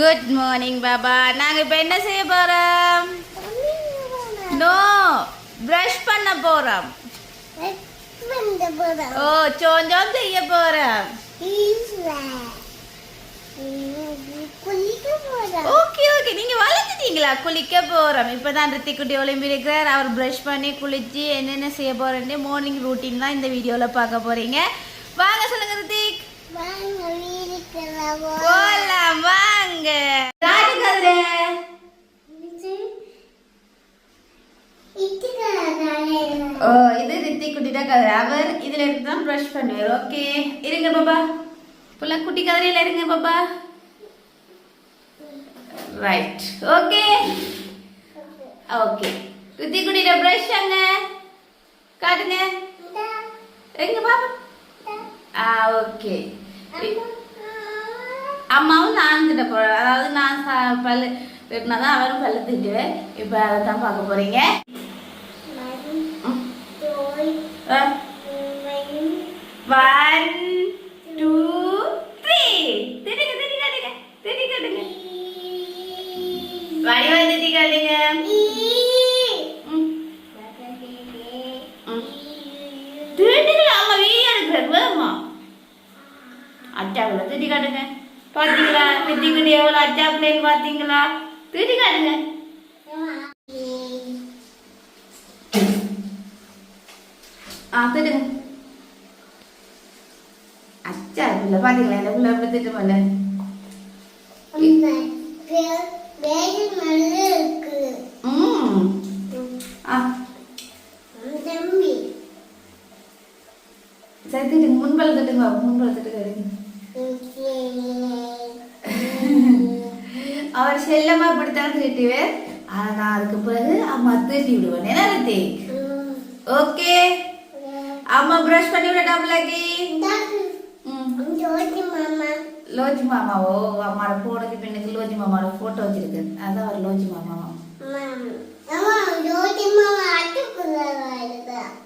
Good morning Baba நாங்க இப்ப என்ன செய்ய போறோம்? நோ பிரஷ் பண்ண போறோம். ஓ சோஞ்சோம் செய்ய போறோம். ஓகே ஓகே நீங்க வளர்த்துட்டீங்களா குளிக்க போறோம். இப்பதான் ரித்திக் குட்டி ஒளிம்பி இருக்கிறார். அவர் பிரஷ் பண்ணி குளிச்சு என்னென்ன செய்ய போறேன்னு மார்னிங் ரூட்டீன் தான் இந்த வீடியோல பார்க்க போறீங்க. வாங்க சொல்லுங்க ரித்திக். போலாம் வாங்க. ஓ இது ரித்தி குட்டி தான் கதை. அவர் இதுல இருந்து தான் ப்ரஷ் பண்ணுவார். ஓகே இருங்க பாபா புள்ள குட்டி கதிரையில இருங்க பாபா ரைட் ஓகே ஓகே ரித்தி குட்டியோட ப்ரஷ் அங்க. காட்டுங்க. எங்க பாபா ஆ ஓகே. அம்மாவும் நான் திட்ட போறேன் அதாவது நான் சா- பல்லு வெட்டினா தான் அவரும் பல்லு திட்டுவேன் இப்போ அதை தான் பார்க்க போறீங்க. ஒன் டூ த்ரீ திடுங்க திடுங்க திடுங்க திடுங்க திடுங்க வடிவா திடிங்க திடிங்க ம். அம்மா? வீடியோ எடுக்கிறேன் வேமா அச்சாவில் திடி காட்டுங்க பார்த்தீங்களா திட்டிக்கிட்டு எவ்வளவு அச்சா பிள்ளைன்னு பார்த்தீங்களா திடி காட்டுங்க ஆ திடுங்க அச்சா பிள்ளை பாத்தீங்களா? இந்த பிள்ளை எப்படி திட்டு பண்ண ம் ஆ சரி திட்டுங்க முன்பல் திட்டுங்க முன்பல் திட்டுங்க அவர் செல்லமா இப்படித்தான் திட்டுவேன் ஆனா நான் அதுக்கு பிறகு அம்மா திட்டி விடுவேன் என்ன ஓகே. அம்மா பிரஷ் பண்ணி விட டபுளாக்கி லோஜி மாமாவோ அம்மாவோட போனுக்கு பின்னுக்கு லோஜி மாமாவோட போட்டோ வச்சிருக்கு. அதான் அவர் லோஜி மாமாவா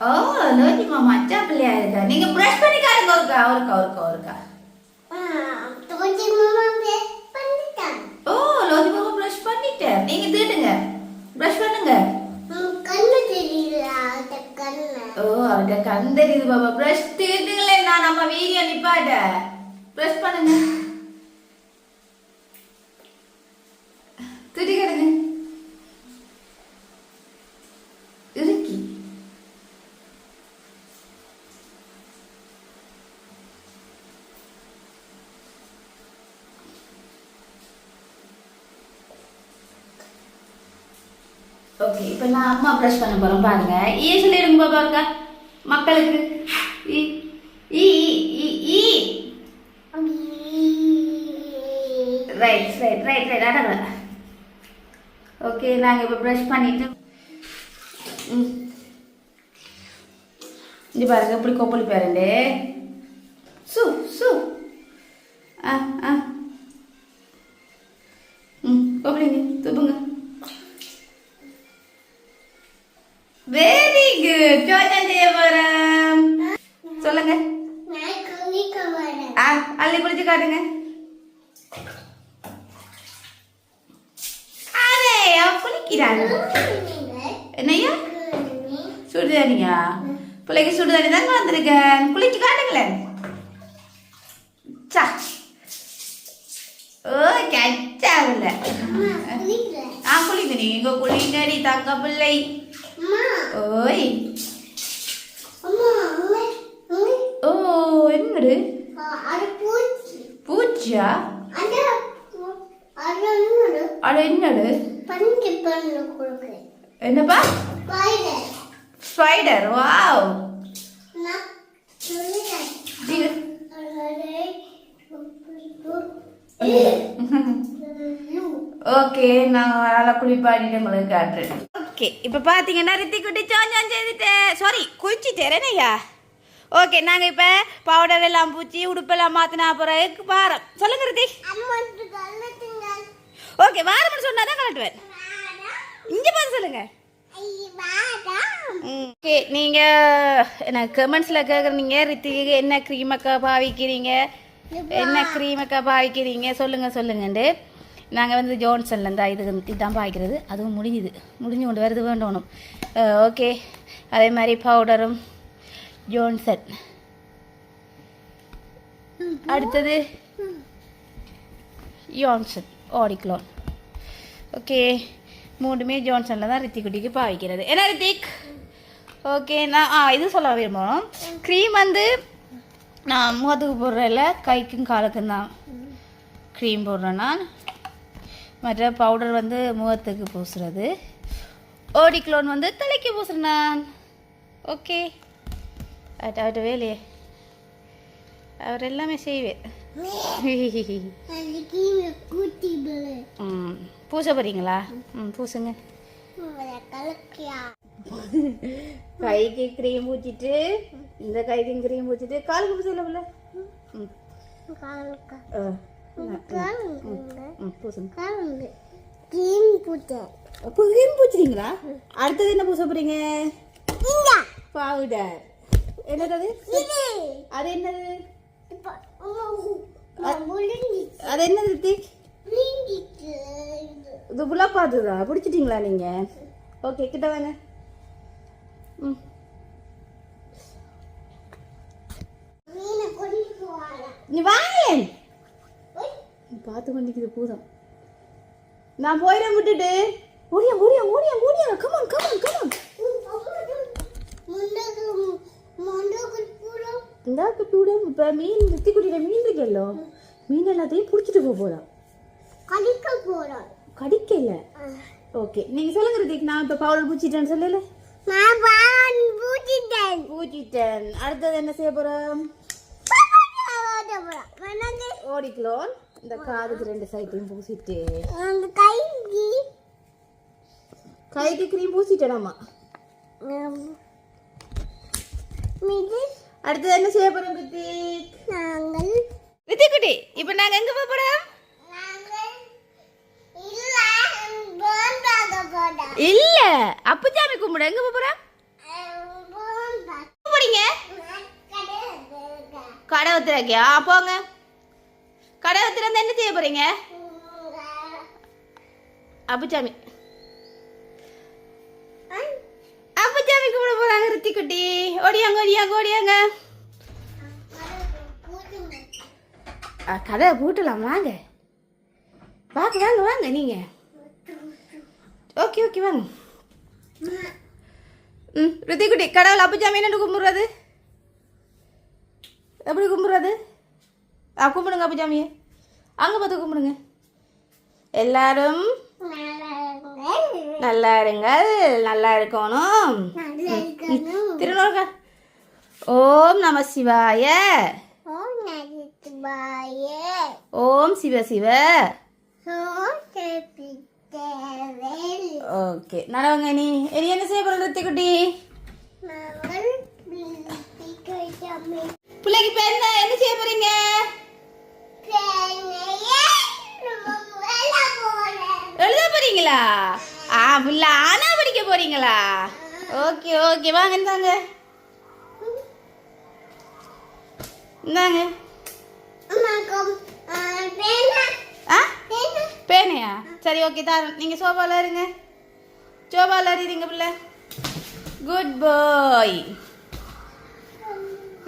ஓ லோஜி மாமா அச்சா பிள்ளையா இருக்கா நீங்க பிரஷ் பண்ணி காட்டுங்க ஒருக்கா ஒருக்கா ஒருக்கா ஒருக்கா ஓ லோஜி மாமா பிரஷ் பண்ணிட்டேன் நீங்க தீட்டுங்க பிரஷ் பண்ணுங்க. ஓ அவர்கிட்ட கண் தெரியுது பாபா. பிரஷ் தீட்டுங்களே நான் நம்ம வீடியோ நிப்பாட்ட. பிரஷ் பண்ணுங்க. அம்மா ப்ரஷ் பண்ண போகிறோம் பாருங்க. ஈ சொல்லிடுங்க பாப்பா இருக்கா மக்களுக்கு. ஈ ஈ ஈ ஈ ரைட் ரைட் ரைட் ரைட் அடங்க ஓகே நாங்கள் இப்போ ப்ரஷ் பண்ணிட்டு ம். இங்கே பாருங்க இப்படி கொப்பளி பேரண்டே. சு சு. ஆ ஆ. ம் கொப்பளிங்க துப்புங்க. வெரி குட் ஜோஜன் செய்ய சொல்லுங்க. அள்ளி குடிச்சு காட்டுங்க. அதே குளிக்கிறாங்க என்னய்யா? சுடுதண்ணியா? பிள்ளைக்கு சுடுதண்ணி தாங்க வந்திருக்கேன் குளிச்சு காட்டுங்களேன். சா ஓ கச்சாவில்ல ஆ குளிங்க. நீங்க குளிங்கடி தங்க பிள்ளை. ஓய். ஓ என்னடு பூச்சியா? அட என்னடு என்னப்பா? Spider wow. ஓகே நான் நல்லா குளிப்பாடிட்டு உங்களுக்கு காட்டுறேன். ஓகே இப்போ பார்த்தீங்கன்னா ரித்தி குட்டி சாஞ்சான் செய்துட்டேன் சாரி குளிச்சுட்டேன் ஐயா ஓகே நாங்கள் இப்போ பவுடர் எல்லாம் பூச்சி உடுப்பெல்லாம் மாற்றினா பிறகு வாரம் சொல்லுங்க ரித்தி. ஓகே வாரம்னு சொன்னா தான் கலட்டுவேன். இங்கே பார்த்து சொல்லுங்க. ஓகே நீங்கள் எனக்கு கமெண்ட்ஸில் கேட்குறீங்க ரித்திக்கு என்ன க்ரீமக்கா பாவிக்கிறீங்க? என்ன க்ரீமக்கா பாவிக்கிறீங்க? சொல்லுங்க சொல்லுங்கண்டு. நாங்கள் வந்து ஜோன்சன்ல இருந்தா இது இதுதான் பாய்க்கிறது. அதுவும் முடிஞ்சுது. முடிஞ்சு கொண்டு வருது வேண்டணும். ஓகே. அதே மாதிரி பவுடரும் ஜோன்சன். அடுத்தது ஜான்சன் ஆடிக்ளோன். ஓகே. மூணுமே ஜான்சனில் தான் ரித்திக் குட்டிக்கு பாவிக்கிறது என்ன ரித்திக்? ஓகே நான் ஆ இது சொல்ல விரும்பணும் க்ரீம் வந்து நான் முகத்துக்கு போடுறதில்ல கைக்கும் காலுக்கும் தான் க்ரீம் போடுறேன் நான். மற்ற பவுடர் வந்து முகத்துக்கு பூசுறது. ஓடிக்ளோன் வந்து தலைக்கு பூசுறேன் நான். ஓகே அட் அவட்ட வேலையே. அவர் எல்லாமே செய்வேன். ம் பூச போறீங்களா? ம் பூசுங்க. கைக்கு க்ரீம் ஊற்றிட்டு இந்த கைக்கும் க்ரீம் ஊற்றிட்டு காலுக்கு பூசல ம். ஆ. பூச்சுறீங்களா அடுத்தது என்ன பூச போறீங்க? பவுடர் என்னது அது? அது என்னது? அது என்னது இது புல்லா பார்த்துதா பிடிச்சிட்டிங்களா நீங்க? ஓகே கிட்ட வாங்க. ம். நீ வாங்க பார்த்து கொண்டிருக்குது பூதம். நான் போயிட விட்டுட்டு ஓடியா ஓடியா ஓடியா ஓடியா come on come on come on இந்தாக்கு பூடம் இப்போ மீன் நித்தி குட்டியில மீன் இருக்கല്ലോ மீன் எல்லாத்தையும் பிடிச்சிட்டு போக போலாம் கடிக்கல. ஓகே நீங்க சொல்லுங்க ரித்திக் நான் இப்போ பவுடர் பூச்சிட்டேன்னு சொல்லல. பூச்சிட்டேன். அடுத்தது என்ன செய்ய போறோம்? ஓடிக்ளோன் இந்த காதுக்கு ரெண்டு சைட்டையும் பூசிட்டு. கைக்கு க்ரீம் பூசிட்டேனாமா அடுத்தது என்ன செய்ய போறோம் ரித்திக்? ரித்திக் குட்டி இப்போ நாங்க எங்க போக போறோம்? இல்ல அப்புச்சாமி கும்பிட எங்க போக போறோம்? போறீங்க? கடை வத்துறாக்கியா போங்க. கடை திறந்து என்ன செய்ய போறீங்க? அப்புச்சாமி அப்புச்சாமி கும்பிட போறாங்க ரித்தி குட்டி ஓடியாங்க ஓடியாங்க ஓடியாங்க. ஆ, கதை பூட்டலாம் வாங்க. வாங்க வாங்க வாங்க நீங்க. ஓகே ஓகே வாங்க. ம் ரித்தி குட்டி கடவுள் அப்புச்சாமி என்ன கும்பிடுறது? எப்படி கும்பிடுறது? ஆ கும்பிடுங்க அப்புச்சாமியை அங்கே பார்த்து கும்பிடுங்க எல்லாரும் நல்லா இருங்கள் நல்லா இருக்கணும். திருநூறுங்க ஓம் நம சிவாய. ஓம் சிவ சிவ. ஓகே. நடவங்க நீ இனி என்ன செய்ய போற குட்டி பிள்ளைக்கு என்ன என்ன செய்ய போறீங்க? எழுத போறீங்களா? ஆ புள்ள ஆனா படிக்க போறீங்களா? ஓகே ஓகே வாங்க இந்தாங்க. இந்தாங்க. பேனையா? சரி ஓகே தாரேன் நீங்கள் சோபாவில் இருங்க. சோபாவில் அறிறீங்க பிள்ளை. குட் பாய்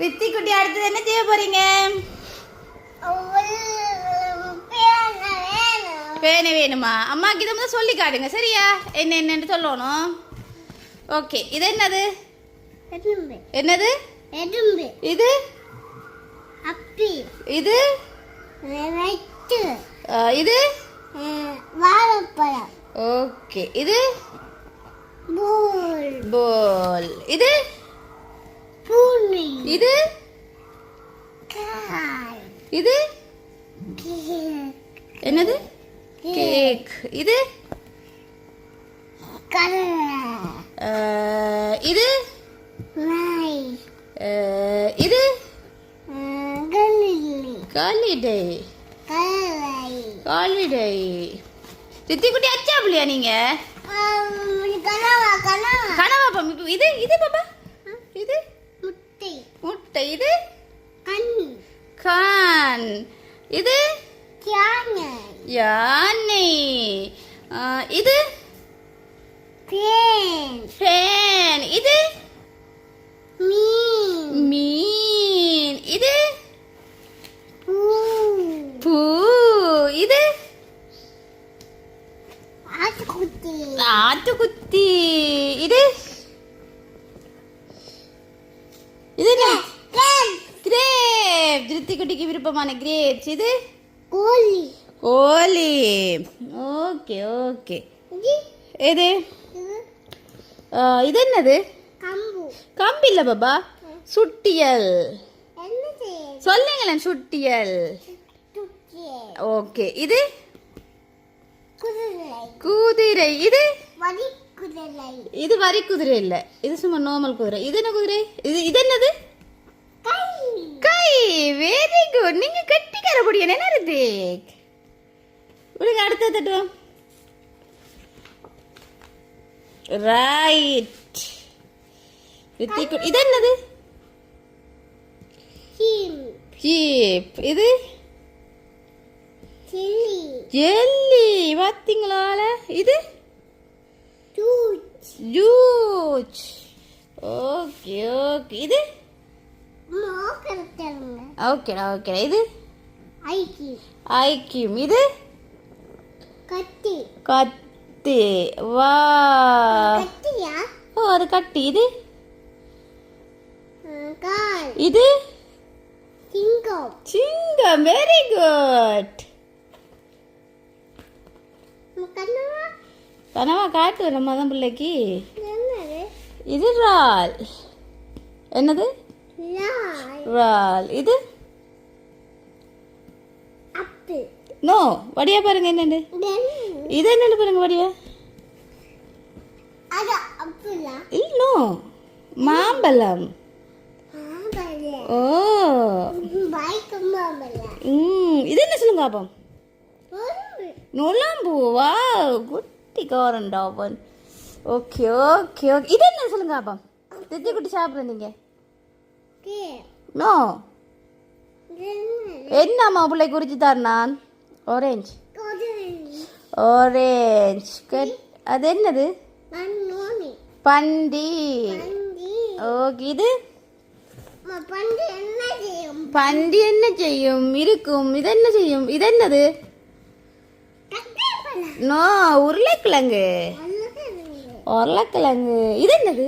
ரித்தி குட்டி அடுத்தது என்ன செய்ய போறீங்க? பேனை வேணுமா? அம்மாக்கு இதை முதல்ல சொல்லி காட்டுங்க. சரியா? என்ன என்னன்னு சொல்லணும். ஓகே இது என்னது? என்னது? இது? இது? இது? வாழைப்பழம். ஓகே இது? பூல். போல். இது? பூமி இது? கால் இது? என்னது? கேக் இது? இது? இது? காலிடே காலிடே சித்தி குட்டி அச்சா பிள்ளையா நீங்க? கனவா பாப்பா இது இது பாப்பா. இது? முட்டை. முட்டை. இது? கண்ணி கான் இது யானை யானை ஆ, இது கோழி. கோழி. Okay okay. இது? இது இது ஆ, இது என்னது? கம்பு. கம்பி இல்ல பாபா. சுட்டியல். சொல்லுங்களேன் சுட்டியல். ஓகே இது? குதிரை. இது? வரி குதிரை இது வரி குதிரை இல்ல. இது சும்மா நார்மல் குதிரை. இது என்ன குதிரை? இது இது என்னது? கை வெரி குட் நீங்க கட்டிக்கார முடியும் என்ன ரித்திக் விடுங்க அடுத்த தட்டுவோம். ரைட் ரித்திக் இது என்னது? ஹீம் ஜீப் இது? ஜெல்லி பார்த்தீங்களால? இது? ஜூச் ஓகே ஓகே இது? ஓகேடா ஓகேடா. இது? ஐக்கி ஐக்கியம். இது? கத்தி. கத்தி. வா. ஓ அது கட்டி இது? இது? சிங்கம். சிங்கம். வெரி குட் கனவா காட்டு. நம்ம தான் பிள்ளைக்கு. என்னது? இது ரால். என்னது? ரால் இது? நோ வடியா பாருங்க என்னண்டு இது என்னண்டு பாருங்க வடியா. இல்ல மாம்பழம். ஓ. ம் இது என்ன சொல்லுங்க பாப்போம் நுழம்பு. வா குட்டி காரண்டாவன் ஓகே ஓகே ஓகே இது என்ன சொல்லுங்க பாப்போம் தித்தி குட்டி சாப்பிட்றீங்க. நோ என்னது என்னம்மா பிள்ளை குறிச்சு தர நான்? ஆரேஞ்ச் ஆரேஞ்ச் அது என்னது? பண்டி. ஓகே இது? பண்டி என்ன செய்யும்? என்ன இருக்கும். இது என்ன செய்யும்? இது என்னது? நோ உருளைக்கிழங்கு. உருளைக்கிழங்கு. இது என்னது?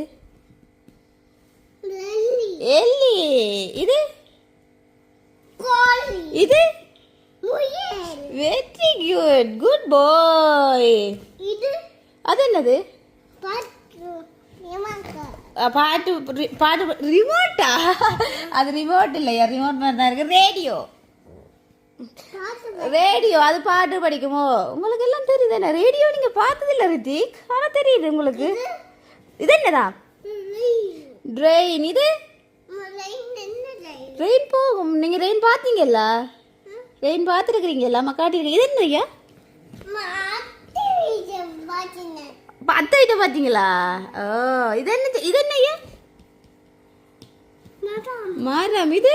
எல்லி இது? இது? Very good. Good bye. இது? அது என்னது? பாட்டு. பாட்டு ரிமோட்டா அது ரிமோட் இல்லையா? ரிமோட் மாதிரி தான் இருக்கு. ரேடியோ ரேடியோ அது பாட்டு படிக்குமோ? உங்களுக்கு எல்லாம் தெரியுது என்ன ரேடியோ நீங்க பார்த்தது இல்ல ரித்திக். ஆனா தெரியுது உங்களுக்கு. இது? என்னதா? ட்ரெயின் இது? ரெயின் போகும். நீங்க ரெயின் பார்த்தீங்கல்ல ரெயின் பார்த்துருக்கிறீங்கல்ல அம்மா காட்டிருக்கீங்க இது என்னய்யா பத்து ஐட்டம் பார்த்தீங்களா ஓ இது என்ன இது என்னய்யா மரம். இது?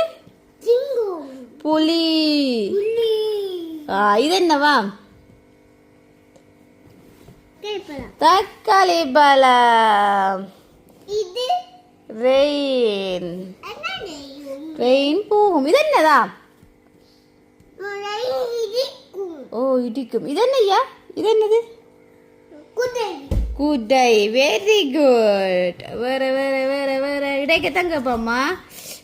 புலி. ஆ இது என்னவா? தக்காளி பழம். இது? இடிக்கும். ஓ இடிக்கும். இது என்னய்யா? இது என்னது? குதிரை குடை. வெரி குட் வேற வேற வேற வேற. இடைக்க தங்கப்பாம்மா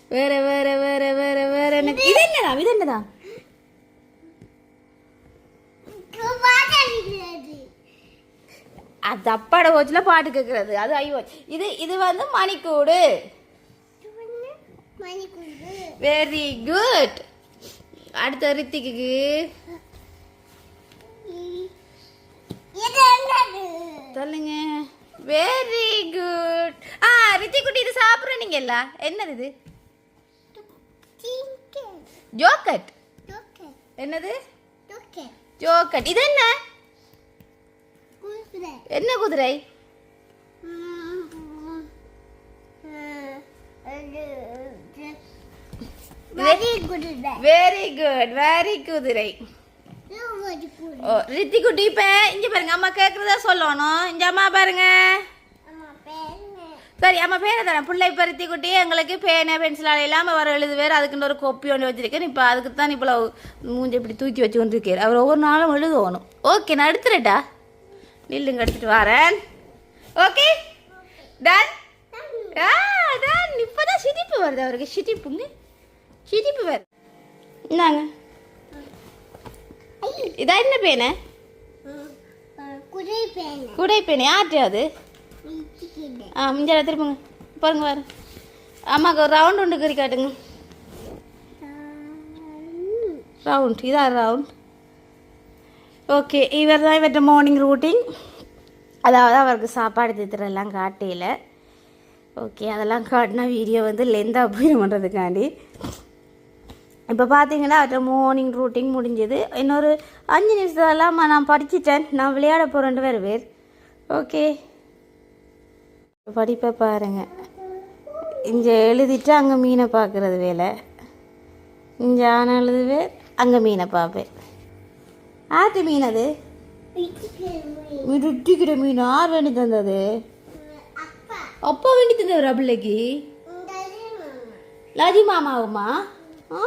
வேற வேற வேற வேற வேற. எனக்கு இது என்னதா? இது பாடல்கிறது அது அப்பாட கோச்சில் பாட்டு கேட்கறது அது ஐயோ இது இது வந்து மணிக்கூடு. வெரி குட் அடுத்த ரித்திக்கு சொல்லுங்க. வெரி குட் ஆ ரித்தி குட்டி இது சாப்பிட்ற நீங்கல்ல என்னது இது? ஜோக்கட் என்னது? ஜோக்கட் இது என்ன? என்ன குதிரை? வெரி குட் வெரி குதிரை. ஓ ரித்தி குட்டி இப்போ இங்கே பாருங்க அம்மா கேட்குறதா சொல்லணும். இந்த அம்மா பாருங்க. சரி அம்மா பேரை தரேன். பிள்ளை இப்போ ரித்தி குட்டி எங்களுக்கு பேனை பென்சிலால் இல்லாமல் வர எழுது வேறு. அதுக்குன்னு ஒரு கொப்பி ஒன்று வச்சிருக்கேன். இப்போ அதுக்கு தான் இப்போ மூஞ்சி இப்படி தூக்கி வச்சு கொண்டு இருக்கார் அவர் ஒவ்வொரு நாளும் எழுதணும் ஓகே நான் எடுத்துறேட்டா நில்லுங்க எடுத்துட்டு வரேன். ஓகே டன் ஆ டன் இப்போதான் சிரிப்பு வருது அவருக்கு. சிரிப்புங்க சிரிப்பு வருது. இந்தாங்க. இதான் என்ன பேனை? குடை பேனை. யார்ட்டு அது? ஆ மிஞ்சால திருப்புங்க பாருங்க பாரு அம்மாவுக்கு ஒரு ரவுண்ட் ஒன்று கறி காட்டுங்க. ரவுண்ட் இதான் ரவுண்ட் ஓகே இவர் தான் இவர்கிட்ட மார்னிங் ரூட்டிங் அதாவது அவருக்கு சாப்பாடு தித்துறெல்லாம் காட்டையில். ஓகே அதெல்லாம் காட்டினா வீடியோ வந்து லெந்தாக போயிடும்ன்றதுக்காண்டி. இப்போ பார்த்தீங்கன்னா அவர்கிட்ட மார்னிங் ரூட்டிங் முடிஞ்சது. இன்னொரு அஞ்சு நிமிஷத்துலலாம் நான் படிச்சிட்டேன். நான் விளையாட போகிறேன் வேறு பேர். ஓகே படிப்பை பாருங்கள் இங்கே எழுதிட்டு அங்கே மீனை பார்க்குறது வேலை. இங்கே ஆன எழுதுவேன் அங்கே மீனை பார்ப்பேன் ஆட்டு மீன் அது? வீட்டுக்கு ருட்டிக்கிற மீன் ஆறு வேண்டி தந்தது? அப்பா வேண்டி தந்தவர் பிள்ளைக்கு. லாஜி மாமாவுமா? ஆ.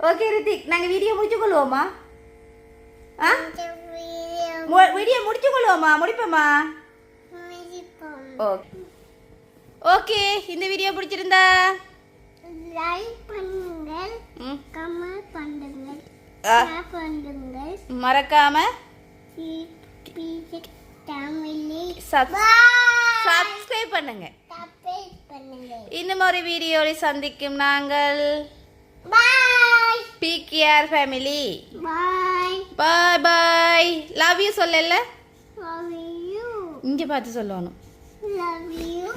ஓகே ரித்திக் நாங்கள் வீடியோ முடிச்சு கொள்வோமா? ஆ? வீடியோ முடிச்சு கொள்வோமா? முடிப்போம்? ஓகே ஓகே இந்த வீடியோ பிடிச்சிருந்தா லைக் பண்ணுங்கள் கமெண்ட் பண்ணுங்கள் ஷேர் பண்ணுங்கள். மறக்காம சப்ஸ்கிரைப் பண்ணுங்க. இன்னும் ஒரு வீடியோவில் சந்திக்கும் நாங்கள். Bye BKR family bye bye bye love you சொல்லல. லவ் யூ இங்கே பார்த்து சொல்லணும். Love you